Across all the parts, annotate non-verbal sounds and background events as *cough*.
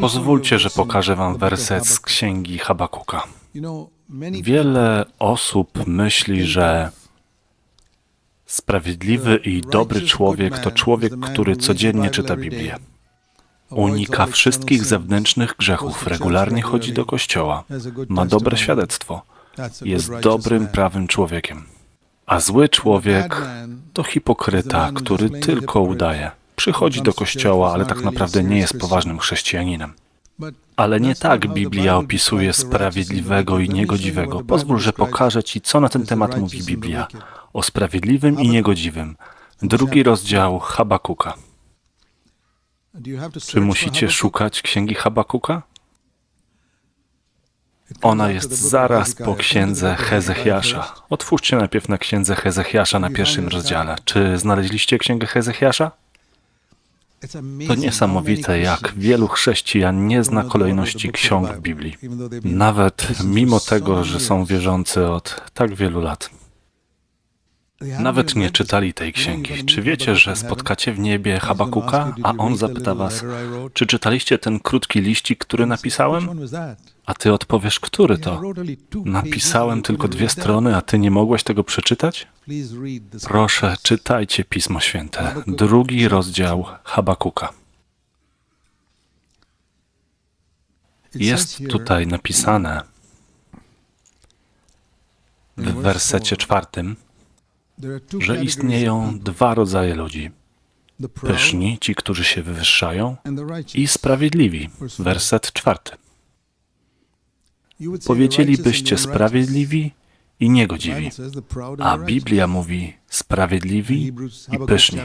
Pozwólcie, że pokażę Wam werset z księgi Habakuka. Wiele osób myśli, że sprawiedliwy i dobry człowiek to człowiek, który codziennie czyta Biblię. Unika wszystkich zewnętrznych grzechów, regularnie chodzi do kościoła, ma dobre świadectwo, jest dobrym, prawym człowiekiem. A zły człowiek to hipokryta, który tylko udaje. Przychodzi do kościoła, ale tak naprawdę nie jest poważnym chrześcijaninem. Ale nie tak Biblia opisuje sprawiedliwego i niegodziwego. Pozwól, że pokażę Ci, co na ten temat mówi Biblia o sprawiedliwym i niegodziwym. Drugi rozdział Habakuka. Czy musicie szukać księgi Habakuka? Ona jest zaraz po księdze Hezechiasza. Otwórzcie najpierw na księdze Hezechiasza na pierwszym rozdziale. Czy znaleźliście księgę Hezechiasza? To niesamowite, jak wielu chrześcijan nie zna kolejności ksiąg w Biblii, nawet mimo tego, że są wierzący od tak wielu lat. Nawet nie czytali tej księgi. Czy wiecie, że spotkacie w niebie Habakuka, a on zapyta was, czy czytaliście ten krótki liścik, który napisałem? A ty odpowiesz, który to? Napisałem tylko dwie strony, a ty nie mogłeś tego przeczytać? Proszę, czytajcie Pismo Święte. Drugi rozdział Habakuka. Jest tutaj napisane w wersecie czwartym, że istnieją dwa rodzaje ludzi. Pyszni, ci, którzy się wywyższają, i sprawiedliwi. Werset czwarty. Powiedzielibyście sprawiedliwi i niegodziwi, a Biblia mówi sprawiedliwi i pyszni.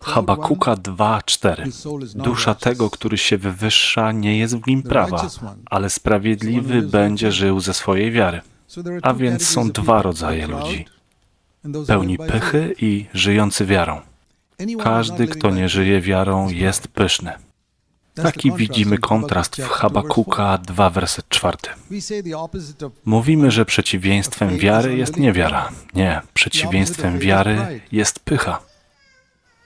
Habakuka 2:4. Dusza tego, który się wywyższa, nie jest w nim prawa, ale sprawiedliwy będzie żył ze swojej wiary. A więc są dwa rodzaje ludzi: pełni pychy i żyjący wiarą. Każdy, kto nie żyje wiarą, jest pyszny. Taki widzimy kontrast w Habakuka 2, werset 4. Mówimy, że przeciwieństwem wiary jest niewiara. Nie, przeciwieństwem wiary jest pycha.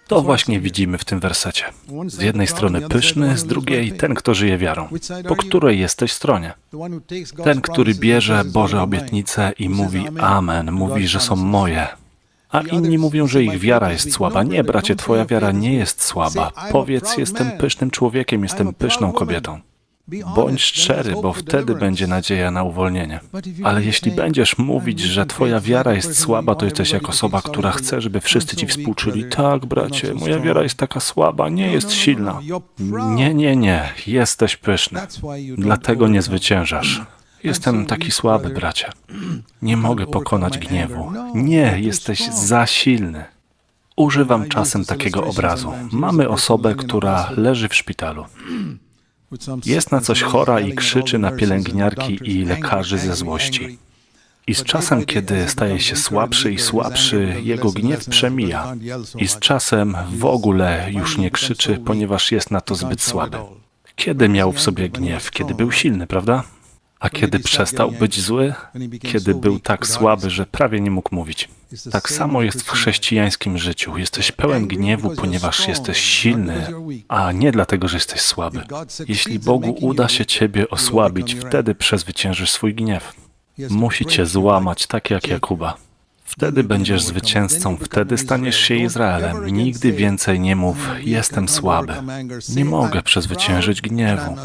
To właśnie widzimy w tym wersecie. Z jednej strony pyszny, z drugiej ten, kto żyje wiarą. Po której jesteś stronie? Ten, który bierze Boże obietnice i mówi Amen, mówi, że są moje. A inni mówią, że ich wiara jest słaba. Nie, bracie, twoja wiara nie jest słaba. Powiedz, jestem pysznym człowiekiem, jestem pyszną kobietą. Bądź szczery, bo wtedy będzie nadzieja na uwolnienie. Ale jeśli będziesz mówić, że twoja wiara jest słaba, to jesteś jak osoba, która chce, żeby wszyscy ci współczyli. Tak, bracie, moja wiara jest taka słaba, nie jest silna. Nie, nie, nie, jesteś pyszny. Dlatego nie zwyciężasz. Jestem taki słaby, bracie. *clears throat* Nie mogę pokonać gniewu. Nie, jesteś za silny. Używam czasem takiego obrazu. Mamy osobę, która leży w szpitalu. *clears throat* Jest na coś chora i krzyczy na pielęgniarki i lekarzy ze złości. I z czasem, kiedy staje się słabszy i słabszy, jego gniew przemija. I z czasem w ogóle już nie krzyczy, ponieważ jest na to zbyt słaby. Kiedy miał w sobie gniew? Kiedy był silny, prawda? A kiedy przestał być zły? Kiedy był tak słaby, że prawie nie mógł mówić. Tak samo jest w chrześcijańskim życiu. Jesteś pełen gniewu, ponieważ jesteś silny, a nie dlatego, że jesteś słaby. Jeśli Bogu uda się ciebie osłabić, wtedy przezwyciężysz swój gniew. Musi cię złamać, tak jak Jakuba. Wtedy będziesz zwycięzcą, wtedy staniesz się Izraelem. Nigdy więcej nie mów, jestem słaby. Nie mogę przezwyciężyć gniewu.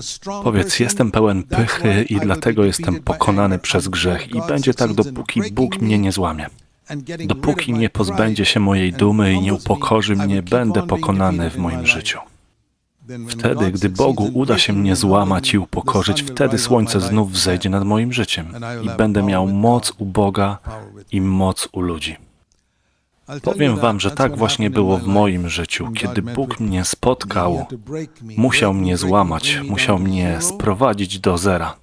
Powiedz, jestem pełen pychy i dlatego jestem pokonany przez grzech i będzie tak, dopóki Bóg mnie nie złamie. Dopóki nie pozbędzie się mojej dumy i nie upokorzy mnie, będę pokonany w moim życiu. Wtedy, gdy Bogu uda się mnie złamać i upokorzyć, wtedy słońce znów wzejdzie nad moim życiem i będę miał moc u Boga i moc u ludzi. Powiem Wam, że tak właśnie było w moim życiu. Kiedy Bóg mnie spotkał, musiał mnie złamać, musiał mnie sprowadzić do zera,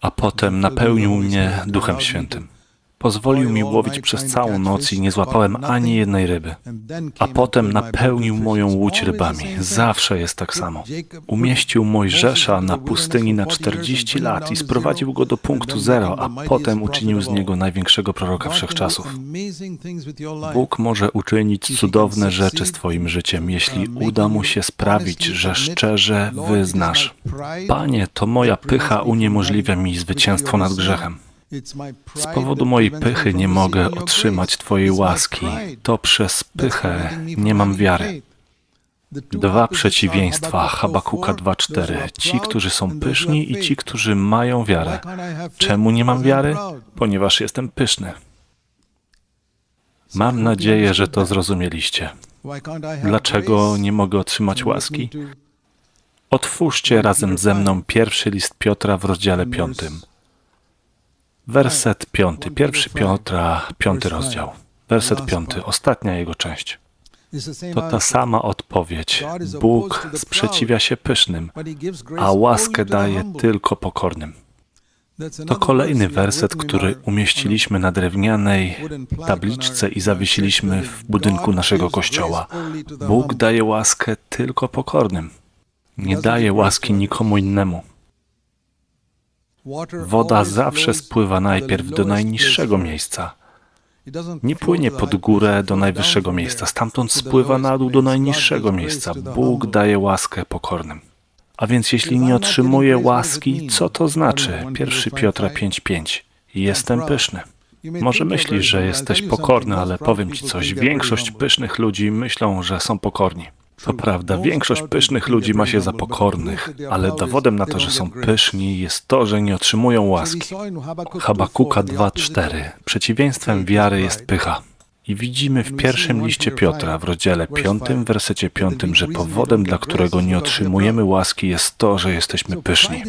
a potem napełnił mnie Duchem Świętym. Pozwolił mi łowić przez całą noc i nie złapałem ani jednej ryby. A potem napełnił moją łódź rybami. Zawsze jest tak samo. Umieścił Mojżesza na pustyni na 40 lat i sprowadził go do punktu zero, a potem uczynił z niego największego proroka wszechczasów. Bóg może uczynić cudowne rzeczy z Twoim życiem, jeśli uda mu się sprawić, że szczerze wyznasz. Panie, to moja pycha uniemożliwia mi zwycięstwo nad grzechem. Z powodu mojej pychy nie mogę otrzymać Twojej łaski. To przez pychę nie mam wiary. Dwa przeciwieństwa Habakuka 2:4. Ci, którzy są pyszni i ci, którzy mają wiarę. Czemu nie mam wiary? Ponieważ jestem pyszny. Mam nadzieję, że to zrozumieliście. Dlaczego nie mogę otrzymać łaski? Otwórzcie razem ze mną pierwszy list Piotra w rozdziale piątym. Werset piąty, pierwszy Piotra, piąty rozdział. Werset piąty, ostatnia jego część. To ta sama odpowiedź. Bóg sprzeciwia się pysznym, a łaskę daje tylko pokornym. To kolejny werset, który umieściliśmy na drewnianej tabliczce i zawiesiliśmy w budynku naszego kościoła. Bóg daje łaskę tylko pokornym. Nie daje łaski nikomu innemu. Woda zawsze spływa najpierw do najniższego miejsca. Nie płynie pod górę do najwyższego miejsca, stamtąd spływa na dół do najniższego miejsca. Bóg daje łaskę pokornym. A więc jeśli nie otrzymuję łaski, co to znaczy? 1 Piotra 5:5. Jestem pyszny. Może myślisz, że jesteś pokorny, ale powiem ci coś. Większość pysznych ludzi myślą, że są pokorni. To prawda, większość pysznych ludzi ma się za pokornych, ale dowodem na to, że są pyszni, jest to, że nie otrzymują łaski. Habakuka 2:4. Przeciwieństwem wiary jest pycha. I widzimy w pierwszym liście Piotra, w rozdziale 5, wersecie 5, że powodem, dla którego nie otrzymujemy łaski, jest to, że jesteśmy pyszni.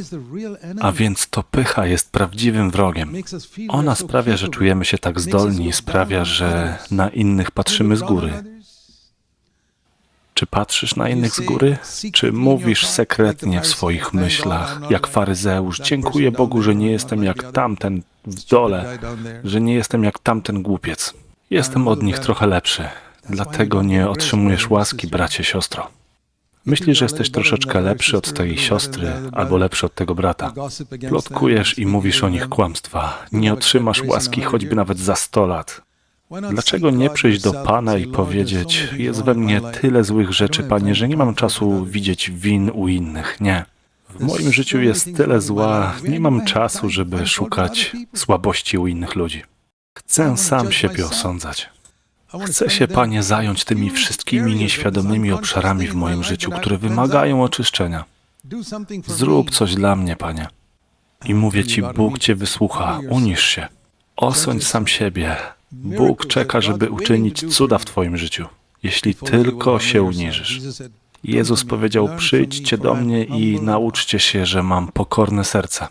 A więc to pycha jest prawdziwym wrogiem. Ona sprawia, że czujemy się tak zdolni, sprawia, że na innych patrzymy z góry. Czy patrzysz na innych z góry? Czy mówisz sekretnie w swoich myślach, jak faryzeusz, dziękuję Bogu, że nie jestem jak tamten w dole, że nie jestem jak tamten głupiec. Jestem od nich trochę lepszy, dlatego nie otrzymujesz łaski, bracie, siostro. Myślisz, że jesteś troszeczkę lepszy od tej siostry albo lepszy od tego brata. Plotkujesz i mówisz o nich kłamstwa. Nie otrzymasz łaski choćby nawet za sto lat. Dlaczego nie przyjść do Pana i powiedzieć: Jest we mnie tyle złych rzeczy, Panie, że nie mam czasu widzieć win u innych? Nie. W moim życiu jest tyle zła, nie mam czasu, żeby szukać słabości u innych ludzi. Chcę sam siebie osądzać. Chcę się, Panie, zająć tymi wszystkimi nieświadomymi obszarami w moim życiu, które wymagają oczyszczenia. Zrób coś dla mnie, Panie. I mówię Ci, Bóg Cię wysłucha, unisz się. Osądź sam siebie. Bóg czeka, żeby uczynić cuda w Twoim życiu, jeśli tylko się uniżysz. Jezus powiedział: Przyjdźcie do mnie i nauczcie się, że mam pokorne serce.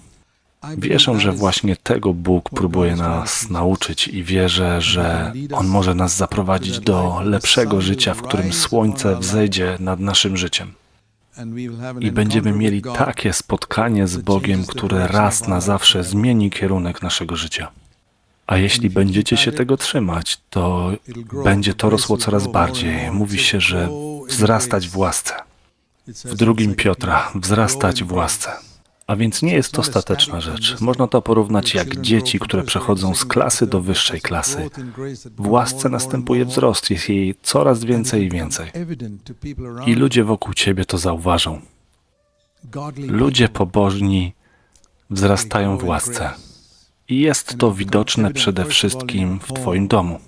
Wierzę, że właśnie tego Bóg próbuje nas nauczyć i wierzę, że On może nas zaprowadzić do lepszego życia, w którym słońce wzejdzie nad naszym życiem. I będziemy mieli takie spotkanie z Bogiem, które raz na zawsze zmieni kierunek naszego życia. A jeśli będziecie się tego trzymać, to będzie to rosło coraz bardziej. Mówi się, że wzrastać w łasce. W drugim Piotra, wzrastać w łasce. A więc nie jest to stateczna rzecz. Można to porównać jak dzieci, które przechodzą z klasy do wyższej klasy. W łasce następuje wzrost, jest jej coraz więcej i więcej. I ludzie wokół ciebie to zauważą. Ludzie pobożni wzrastają w łasce. I jest to widoczne przede wszystkim w Twoim domu.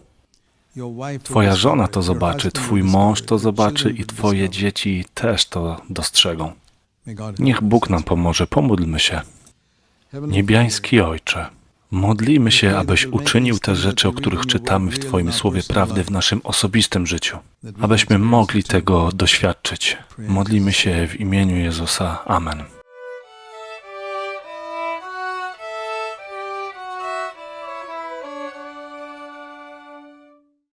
Twoja żona to zobaczy, Twój mąż to zobaczy i Twoje dzieci też to dostrzegą. Niech Bóg nam pomoże, pomódlmy się. Niebiański Ojcze, modlimy się, abyś uczynił te rzeczy, o których czytamy w Twoim Słowie Prawdy w naszym osobistym życiu, abyśmy mogli tego doświadczyć. Modlimy się w imieniu Jezusa. Amen.